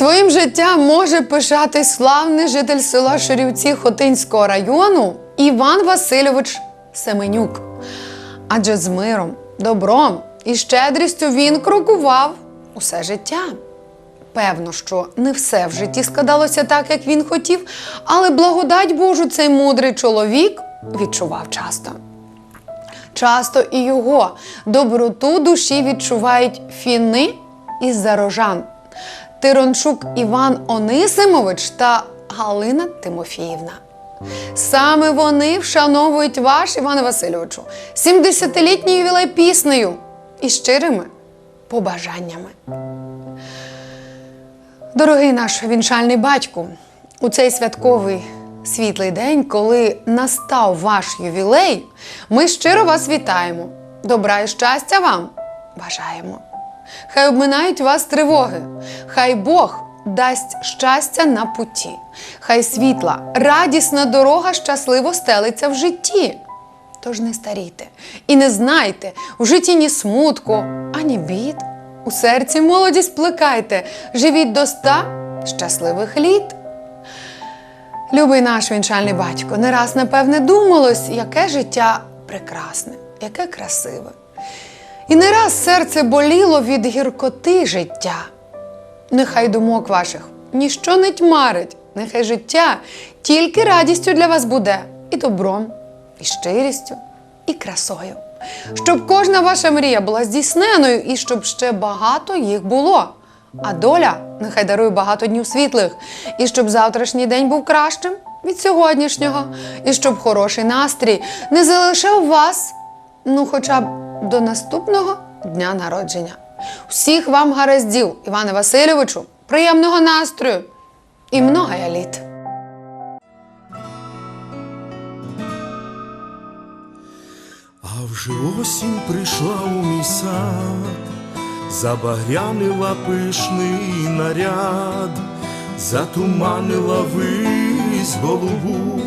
Своїм життям може пишатись славний житель села Ширівці Хотинського району Іван Васильович Семенюк. Адже з миром, добром і щедрістю він крокував усе життя. Певно, що не все в житті складалося так, як він хотів, але благодать Божу цей мудрий чоловік відчував часто. Часто і його доброту душі відчувають фіни із зарожан, Тирончук Іван Онисимович та Галина Тимофіївна. Саме вони вшановують ваш Іване Васильовичу 70-літній ювілей піснею і щирими побажаннями. Дорогий наш вінчальний батьку, у цей святковий світлий день, коли настав ваш ювілей, ми щиро вас вітаємо. Добра і щастя вам бажаємо. Хай обминають вас тривоги, хай Бог дасть щастя на путі, хай світла, радісна дорога щасливо стелиться в житті. Тож не старійте і не знайте у житті ні смутку, ані бід. У серці молодість плекайте, живіть до ста щасливих літ. Любий наш вінчальний батько, не раз, напевне, думалось, яке життя прекрасне, яке красиве. І не раз серце боліло від гіркоти життя. Нехай думок ваших ніщо не тьмарить, нехай життя тільки радістю для вас буде, і добром, і щирістю, і красою. Щоб кожна ваша мрія була здійсненою і щоб ще багато їх було. А доля нехай дарує багато днів світлих, і щоб завтрашній день був кращим від сьогоднішнього, і щоб хороший настрій не залишив вас, ну хоча б до наступного дня народження. Всіх вам гараздів, Іване Васильовичу, приємного настрою і много літ. А вже осінь прийшла у мій сад, забагрянила пишний наряд, затуманила вись голубу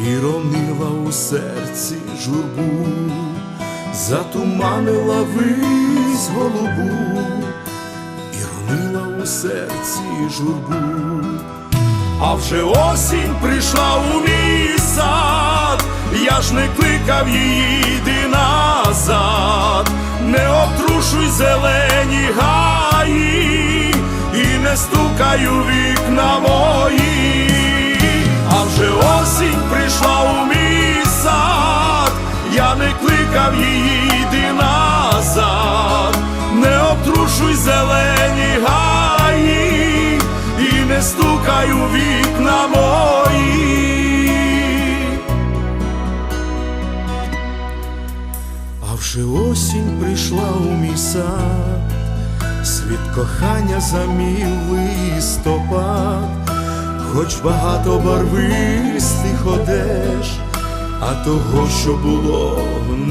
і ронила у серці журбу, затуманила вись голубу і ронила у серці журбу. А вже осінь прийшла у мій сад, я ж не кликав її, йди назад, не обтрушуй зелені гаї, і не стукай у вікна не її, йди назад, не обтрушуй зелені гаї, і не стукай у вікна мої. А вже осінь прийшла у мій сад, світ кохання замів листопад, хоч багато барвистих одеж, а того, що було,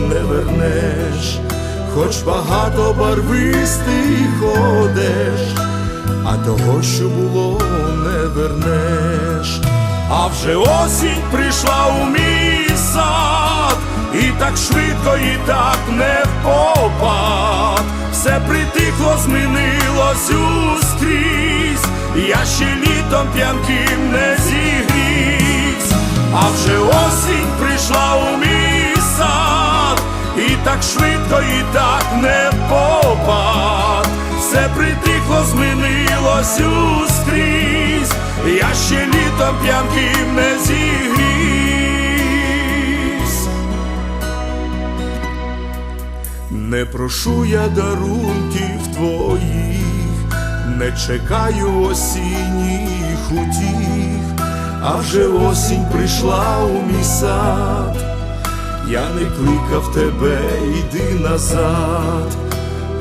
не вернеш, хоч багато барвистих одеж, а того, що було, не вернеш. А вже осінь прийшла у мій сад, і так швидко, і так не впопад. Все притихло, змінилось ускрізь, я ще літом п'янким не зігрівсь, а вже осінь прийшла у мій сад, і так швидко, і так не впопад. Все притихло, змінилось ускрізь, я ще літом п'янким не зігрівсь. Не прошу я дарунків твоїх, не чекаю осінніх утіх, а вже осінь прийшла у мій сад, я не кликав тебе, йди назад,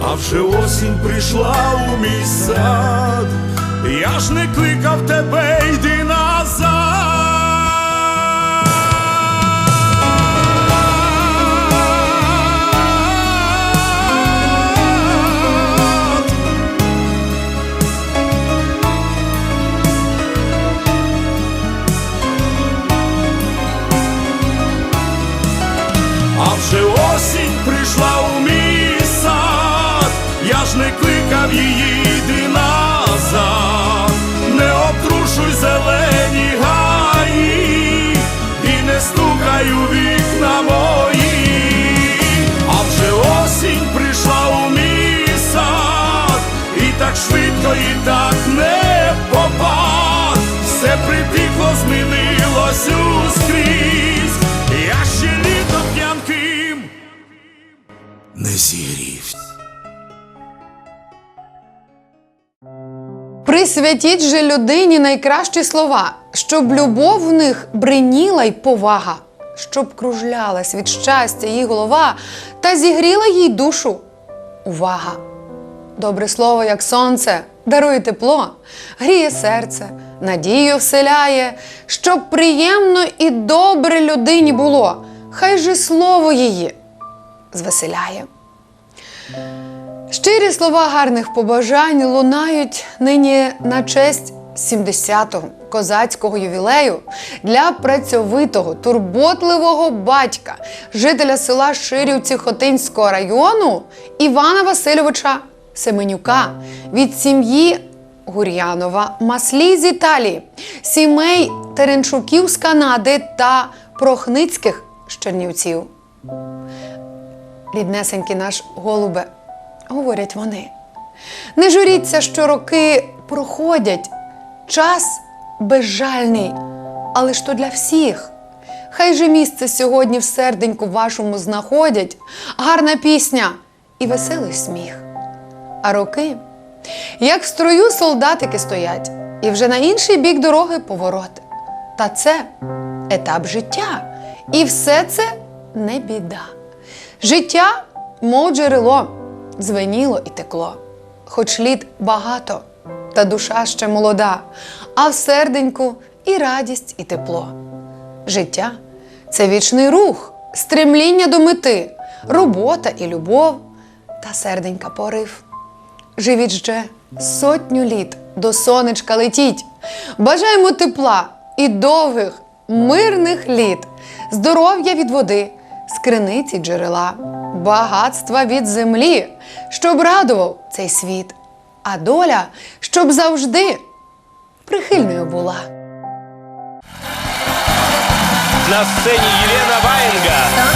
а вже осінь прийшла у мій сад, я ж не кликав тебе, йди так швидко і так не попав, все припікло, змінилось ускрізь, я ще літо п'янким не зігрівсь. Присвятіть же людині найкращі слова, щоб любов в них бриніла й повага, щоб кружлялась від щастя її голова та зігріла їй душу увага. Добре слово, як сонце, дарує тепло, гріє серце, надію вселяє, щоб приємно і добре людині було, хай же слово її звеселяє. Щирі слова гарних побажань лунають нині на честь 70-го козацького ювілею для працьовитого, турботливого батька, жителя села Ширівці Хотинського району Івана Васильовича Семенюка від сім'ї Гур'янова Маслі з Італії, сімей Теренчуків з Канади та Прохницьких з Чернівців. Ріднесенький наш голубе, говорять вони. Не журіться, що роки проходять. Час безжальний, але ж то для всіх. Хай же місце сьогодні в серденьку вашому знаходять, гарна пісня і веселий сміх. А роки, як в строю солдатики стоять, і вже на інший бік дороги поворот. Та це етап життя, і все це не біда. Життя, мов джерело, звеніло і текло, хоч літ багато, та душа ще молода, а в серденьку і радість, і тепло. Життя це вічний рух, стремління до мети, робота і любов та серденька порив. Живіть же сотню літ до сонечка летіть. Бажаємо тепла і довгих, мирних літ, здоров'я від води, з криниці джерела, багатства від землі, щоб радував цей світ, а доля, щоб завжди прихильною була. На сцені Єлена Ваєнга.